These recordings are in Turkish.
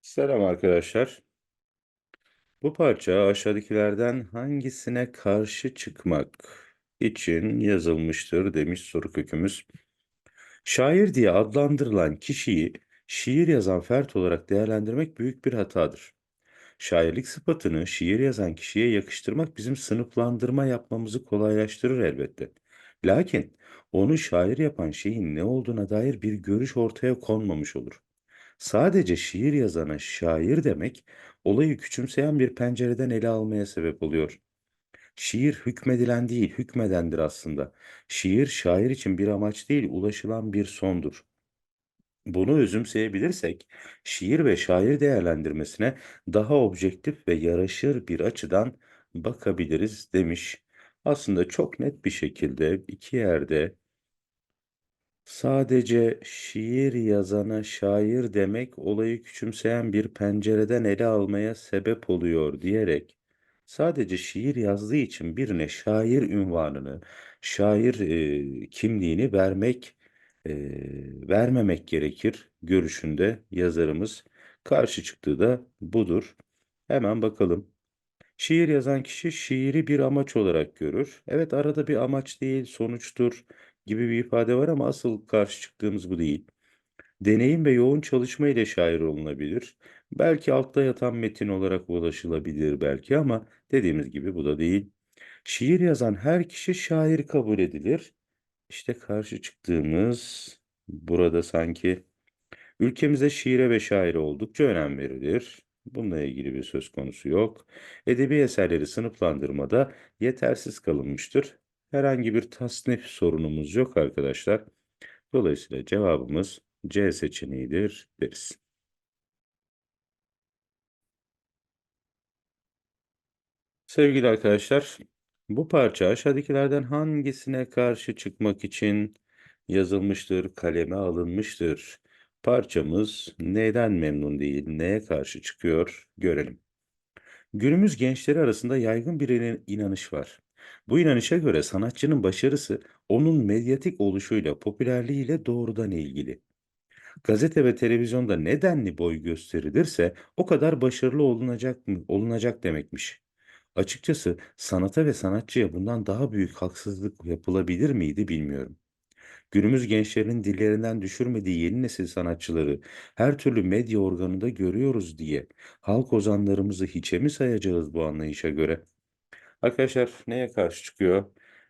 Selam arkadaşlar. Bu parça aşağıdakilerden hangisine karşı çıkmak için yazılmıştır demiş soru kökümüz. Şair diye adlandırılan kişiyi şiir yazan fert olarak değerlendirmek büyük bir hatadır. Şairlik sıfatını şiir yazan kişiye yakıştırmak bizim sınıflandırma yapmamızı kolaylaştırır elbette. Lakin onu şair yapan şeyin ne olduğuna dair bir görüş ortaya konmamış olur. Sadece şiir yazana şair demek, olayı küçümseyen bir pencereden ele almaya sebep oluyor. Şiir hükmedilen değil, hükmedendir aslında. Şiir şair için bir amaç değil, ulaşılan bir sondur. Bunu özümseyebilirsek, şiir ve şair değerlendirmesine daha objektif ve yaraşır bir açıdan bakabiliriz demiş. Aslında çok net bir şekilde iki yerde Sadece şiir yazana şair demek olayı küçümseyen bir pencereden ele almaya sebep oluyor diyerek sadece şiir yazdığı için birine şair unvanını, şair e, kimliğini vermek e, vermemek gerekir görüşünde yazarımız. Karşı çıktığı da budur. Hemen bakalım. Şiir yazan kişi şiiri bir amaç olarak görür. Evet arada bir amaç değil, sonuçtur gibi bir ifade var ama asıl karşı çıktığımız bu değil. Deneyim ve yoğun çalışma ile şair olunabilir. Belki altta yatan metin olarak ulaşılabilir belki ama dediğimiz gibi bu da değil. Şiir yazan her kişi şair kabul edilir. İşte karşı çıktığımız burada sanki Ülkemizde şiire ve şaire oldukça önem verilir. Bununla ilgili bir söz konusu yok. Edebi eserleri sınıflandırmada yetersiz kalınmıştır. Herhangi bir tasnif sorunumuz yok arkadaşlar. Dolayısıyla cevabımız C seçeneğidir deriz. Sevgili arkadaşlar, bu parça aşağıdakilerden hangisine karşı çıkmak için yazılmıştır, kaleme alınmıştır? Parçamız neden memnun değil, neye karşı çıkıyor görelim. Günümüz gençleri arasında yaygın bir inan- inanış var. Bu inanışa göre sanatçının başarısı onun medyatik oluşuyla, popülerliğiyle doğrudan ilgili. Gazete ve televizyonda ne denli boy gösterilirse o kadar başarılı olunacak mı, olunacak demekmiş. Açıkçası sanata ve sanatçıya bundan daha büyük haksızlık yapılabilir miydi bilmiyorum. Günümüz gençlerinin dillerinden düşürmediği yeni nesil sanatçıları her türlü medya organında görüyoruz diye halk ozanlarımızı hiçe mi sayacağız bu anlayışa göre? Arkadaşlar neye karşı çıkıyor?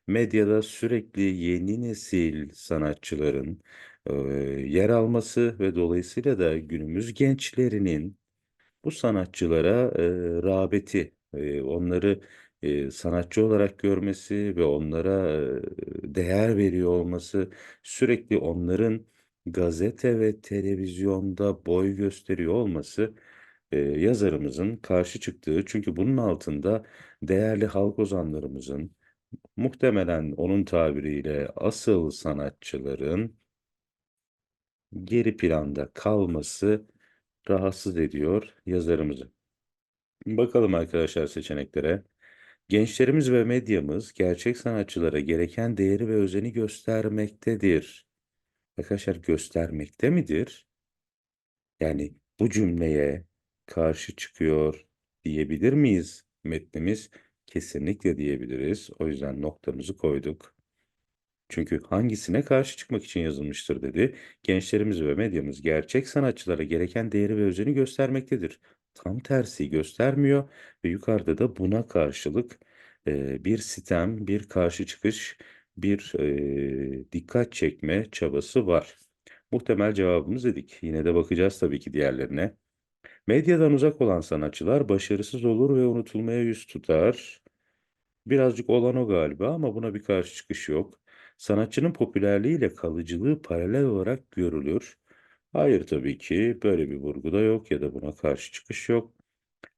Medyada sürekli yeni nesil sanatçıların eee, yer alması ve dolayısıyla da günümüz gençlerinin bu sanatçılara, eee, rağbeti, eee, onları, eee, sanatçı olarak görmesi ve onlara, eee, değer veriyor olması, sürekli onların gazete ve televizyonda boy gösteriyor olması, eee, yazarımızın karşı çıktığı çünkü bunun altında değerli halk ozanlarımızın, muhtemelen onun tabiriyle asıl sanatçıların geri planda kalması rahatsız ediyor yazarımızı. Bakalım arkadaşlar seçeneklere. Gençlerimiz ve medyamız gerçek sanatçılara gereken değeri ve özeni göstermektedir. Arkadaşlar göstermekte midir? Yani bu cümleye karşı çıkıyor diyebilir miyiz metnimiz? Kesinlikle diyebiliriz. O yüzden noktamızı koyduk. Çünkü hangisine karşı çıkmak için yazılmıştır dedi. Gençlerimiz ve medyamız gerçek sanatçılara gereken değeri ve özeni göstermektedir. Tam tersi göstermiyor ve yukarıda da buna karşılık e, bir sitem, bir karşı çıkış, bir e, dikkat çekme çabası var. Muhtemel cevabımız dedik. Yine de bakacağız tabii ki diğerlerine. Medyadan uzak olan sanatçılar başarısız olur ve unutulmaya yüz tutar. Birazcık olan o galiba ama buna bir karşı çıkış yok. Sanatçının popülerliğiyle kalıcılığı paralel olarak görülür. Hayır tabii ki böyle bir vurgu da yok ya da buna karşı çıkış yok.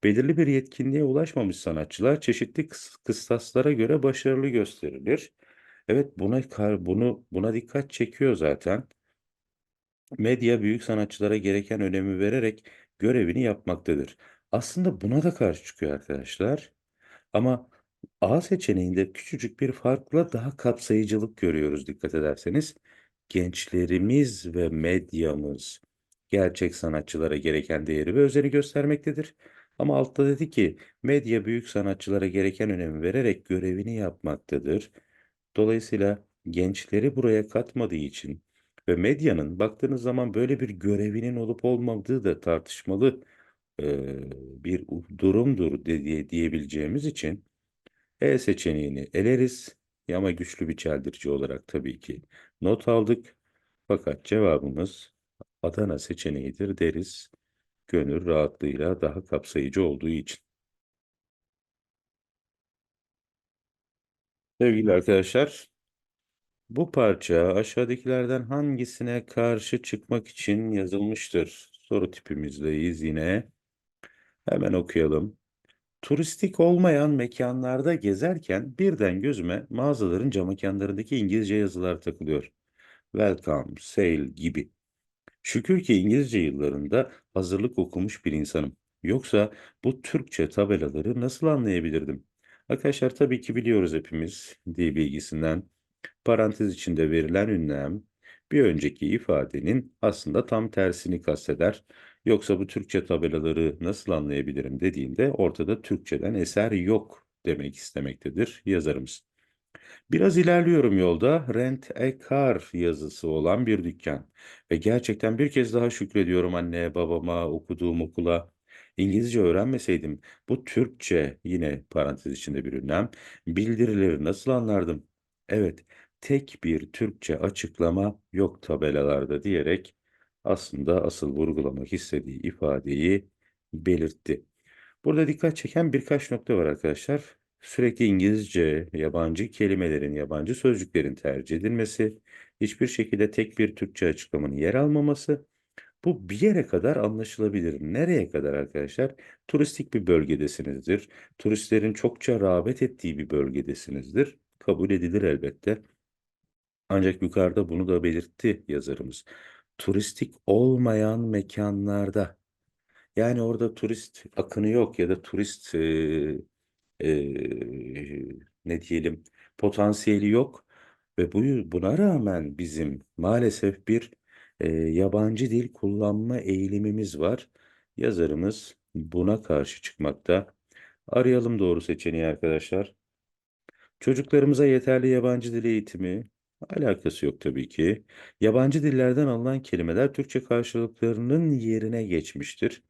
Belirli bir yetkinliğe ulaşmamış sanatçılar çeşitli kıs- kıstaslara göre başarılı gösterilir. Evet buna kar- bunu buna dikkat çekiyor zaten. Medya büyük sanatçılara gereken önemi vererek görevini yapmaktadır. Aslında buna da karşı çıkıyor arkadaşlar. Ama A seçeneğinde küçücük bir farkla daha kapsayıcılık görüyoruz dikkat ederseniz. Gençlerimiz ve medyamız gerçek sanatçılara gereken değeri ve özeni göstermektedir. Ama altta dedi ki medya büyük sanatçılara gereken önemi vererek görevini yapmaktadır. Dolayısıyla gençleri buraya katmadığı için ve medyanın baktığınız zaman böyle bir görevinin olup olmadığı da tartışmalı eee, bir durumdur diye diyebileceğimiz için E seçeneğini eleriz ama güçlü bir çeldirici olarak tabii ki not aldık. Fakat cevabımız Adana seçeneğidir deriz. Gönül rahatlığıyla daha kapsayıcı olduğu için. Sevgili arkadaşlar, bu parça aşağıdakilerden hangisine karşı çıkmak için yazılmıştır? Soru tipimizdeyiz yine. Hemen okuyalım. Turistik olmayan mekanlarda gezerken birden gözüme mağazaların camekanlarındaki İngilizce yazılar takılıyor. Welcome, sale gibi. Şükür ki İngilizce yıllarında hazırlık okumuş bir insanım. Yoksa bu Türkçe tabelaları nasıl anlayabilirdim? Arkadaşlar tabii ki biliyoruz hepimiz dil bilgisinden. Parantez içinde verilen ünlem bir önceki ifadenin aslında tam tersini kasteder. Yoksa bu Türkçe tabelaları nasıl anlayabilirim dediğinde ortada Türkçeden eser yok demek istemektedir yazarımız. Biraz ilerliyorum yolda. Rent a car yazısı olan bir dükkan. Ve gerçekten bir kez daha şükrediyorum anneye, babama, okuduğum okula. İngilizce öğrenmeseydim bu Türkçe yine parantez içinde bir ünlem bildirileri nasıl anlardım? Evet, tek bir Türkçe açıklama yok tabelalarda diyerek aslında asıl vurgulamak istediği ifadeyi belirtti. Burada dikkat çeken birkaç nokta var arkadaşlar. Sürekli İngilizce, yabancı kelimelerin, yabancı sözcüklerin tercih edilmesi, hiçbir şekilde tek bir Türkçe açıklamanın yer almaması, bu bir yere kadar anlaşılabilir. Nereye kadar arkadaşlar? Turistik bir bölgedesinizdir. Turistlerin çokça rağbet ettiği bir bölgedesinizdir. Kabul edilir elbette. Ancak yukarıda bunu da belirtti yazarımız. Turistik olmayan mekanlarda yani orada turist akını yok ya da turist eee, eee, ne diyelim potansiyeli yok ve bu buna rağmen bizim maalesef bir eee, yabancı dil kullanma eğilimimiz var. Yazarımız buna karşı çıkmakta. Arayalım doğru seçeneği arkadaşlar. Çocuklarımıza yeterli yabancı dil eğitimi alakası yok tabii ki. Yabancı dillerden alınan kelimeler Türkçe karşılıklarının yerine geçmiştir.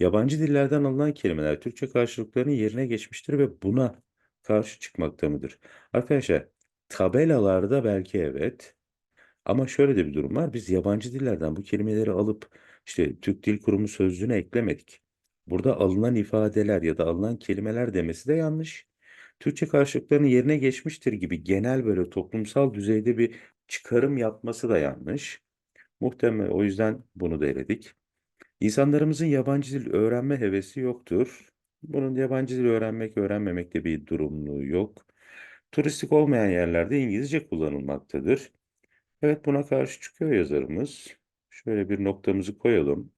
Yabancı dillerden alınan kelimeler Türkçe karşılıklarının yerine geçmiştir ve buna karşı çıkmakta mıdır? Arkadaşlar, tabelalarda belki evet. Ama şöyle de bir durum var. Biz yabancı dillerden bu kelimeleri alıp işte Türk Dil Kurumu sözlüğüne eklemedik. Burada alınan ifadeler ya da alınan kelimeler demesi de yanlış. Türkçe karşılıklarının yerine geçmiştir gibi genel böyle toplumsal düzeyde bir çıkarım yapması da yanlış. Muhtemel o yüzden bunu da eledik. İnsanlarımızın yabancı dil öğrenme hevesi yoktur. Bunun yabancı dil öğrenmek, öğrenmemekte bir durumluğu yok. Turistik olmayan yerlerde İngilizce kullanılmaktadır. Evet buna karşı çıkıyor yazarımız. Şöyle bir noktamızı koyalım.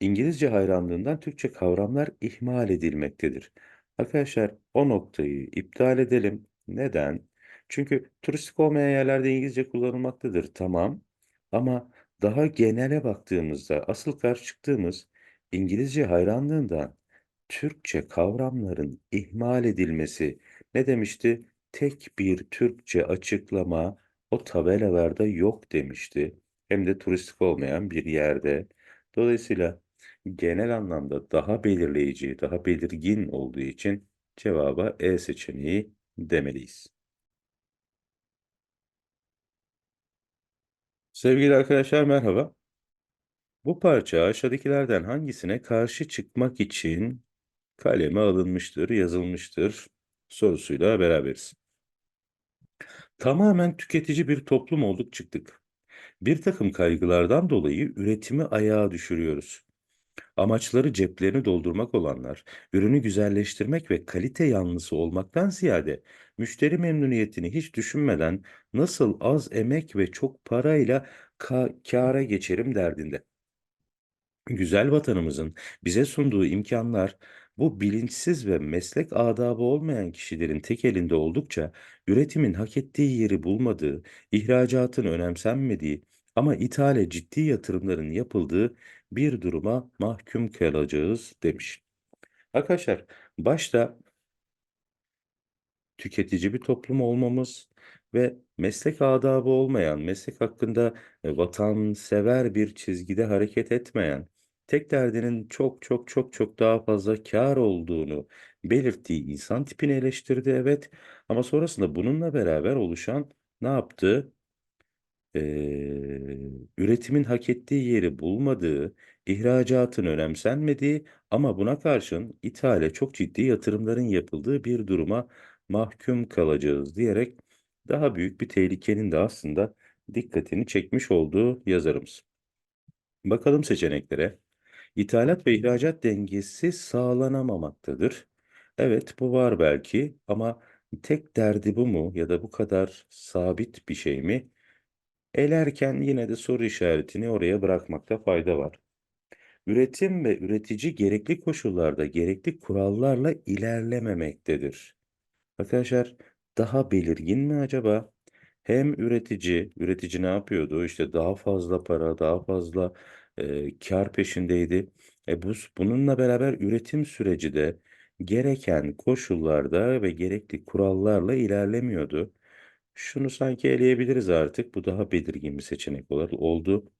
İngilizce hayranlığından Türkçe kavramlar ihmal edilmektedir. Arkadaşlar o noktayı iptal edelim. Neden? Çünkü turistik olmayan yerlerde İngilizce kullanılmaktadır. Tamam. Ama daha genele baktığımızda asıl karşı çıktığımız İngilizce hayranlığından Türkçe kavramların ihmal edilmesi ne demişti? Tek bir Türkçe açıklama o tabelalarda yok demişti. Hem de turistik olmayan bir yerde. Dolayısıyla genel anlamda daha belirleyici, daha belirgin olduğu için cevaba E seçeneği demeliyiz. Sevgili arkadaşlar merhaba. Bu parça aşağıdakilerden hangisine karşı çıkmak için kaleme alınmıştır, yazılmıştır sorusuyla beraberiz. Tamamen tüketici bir toplum olduk çıktık. Bir takım kaygılardan dolayı üretimi ayağa düşürüyoruz. Amaçları ceplerini doldurmak olanlar, ürünü güzelleştirmek ve kalite yanlısı olmaktan ziyade müşteri memnuniyetini hiç düşünmeden nasıl az emek ve çok parayla ka kâra geçerim derdinde. Güzel vatanımızın bize sunduğu imkanlar bu bilinçsiz ve meslek adabı olmayan kişilerin tek elinde oldukça üretimin hak ettiği yeri bulmadığı, ihracatın önemsenmediği, Ama ithale ciddi yatırımların yapıldığı bir duruma mahkum kalacağız demiş. Arkadaşlar başta tüketici bir toplum olmamız ve meslek adabı olmayan, meslek hakkında e, vatansever bir çizgide hareket etmeyen, tek derdinin çok çok çok çok daha fazla kar olduğunu belirttiği insan tipini eleştirdi evet. Ama sonrasında bununla beraber oluşan ne yaptı? Eee, üretimin hak ettiği yeri bulmadığı, ihracatın önemsenmediği ama buna karşın ithale çok ciddi yatırımların yapıldığı bir duruma mahkum kalacağız diyerek daha büyük bir tehlikenin de aslında dikkatini çekmiş olduğu yazarımız. Bakalım seçeneklere. İthalat ve ihracat dengesi sağlanamamaktadır. Evet, bu var belki ama tek derdi bu mu ya da bu kadar sabit bir şey mi? Elerken yine de soru işaretini oraya bırakmakta fayda var. Üretim ve üretici gerekli koşullarda, gerekli kurallarla ilerlememektedir. Arkadaşlar daha belirgin mi acaba? Hem üretici, üretici ne yapıyordu? İşte daha fazla para, daha fazla e, kar peşindeydi. E bu, bununla beraber üretim süreci de gereken koşullarda ve gerekli kurallarla ilerlemiyordu. Şunu sanki eleyebiliriz artık. Bu daha belirgin bir seçenek olarak oldu.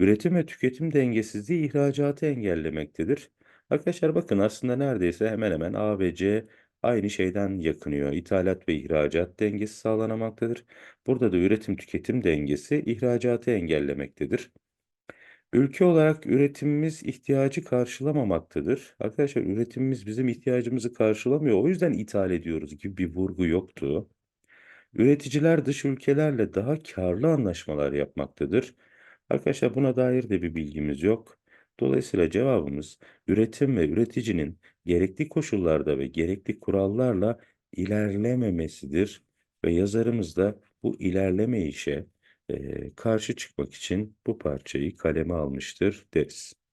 Üretim ve tüketim dengesizliği ihracatı engellemektedir. Arkadaşlar bakın aslında neredeyse hemen hemen A ve C aynı şeyden yakınıyor. İthalat ve ihracat dengesi sağlanamaktadır. Burada da üretim tüketim dengesi ihracatı engellemektedir. Ülke olarak üretimimiz ihtiyacı karşılamamaktadır. Arkadaşlar üretimimiz bizim ihtiyacımızı karşılamıyor. O yüzden ithal ediyoruz gibi bir vurgu yoktu. Üreticiler dış ülkelerle daha karlı anlaşmalar yapmaktadır. Arkadaşlar buna dair de bir bilgimiz yok. Dolayısıyla cevabımız üretim ve üreticinin gerekli koşullarda ve gerekli kurallarla ilerlememesidir. Ve yazarımız da bu ilerleme işe e, karşı çıkmak için bu parçayı kaleme almıştır deriz.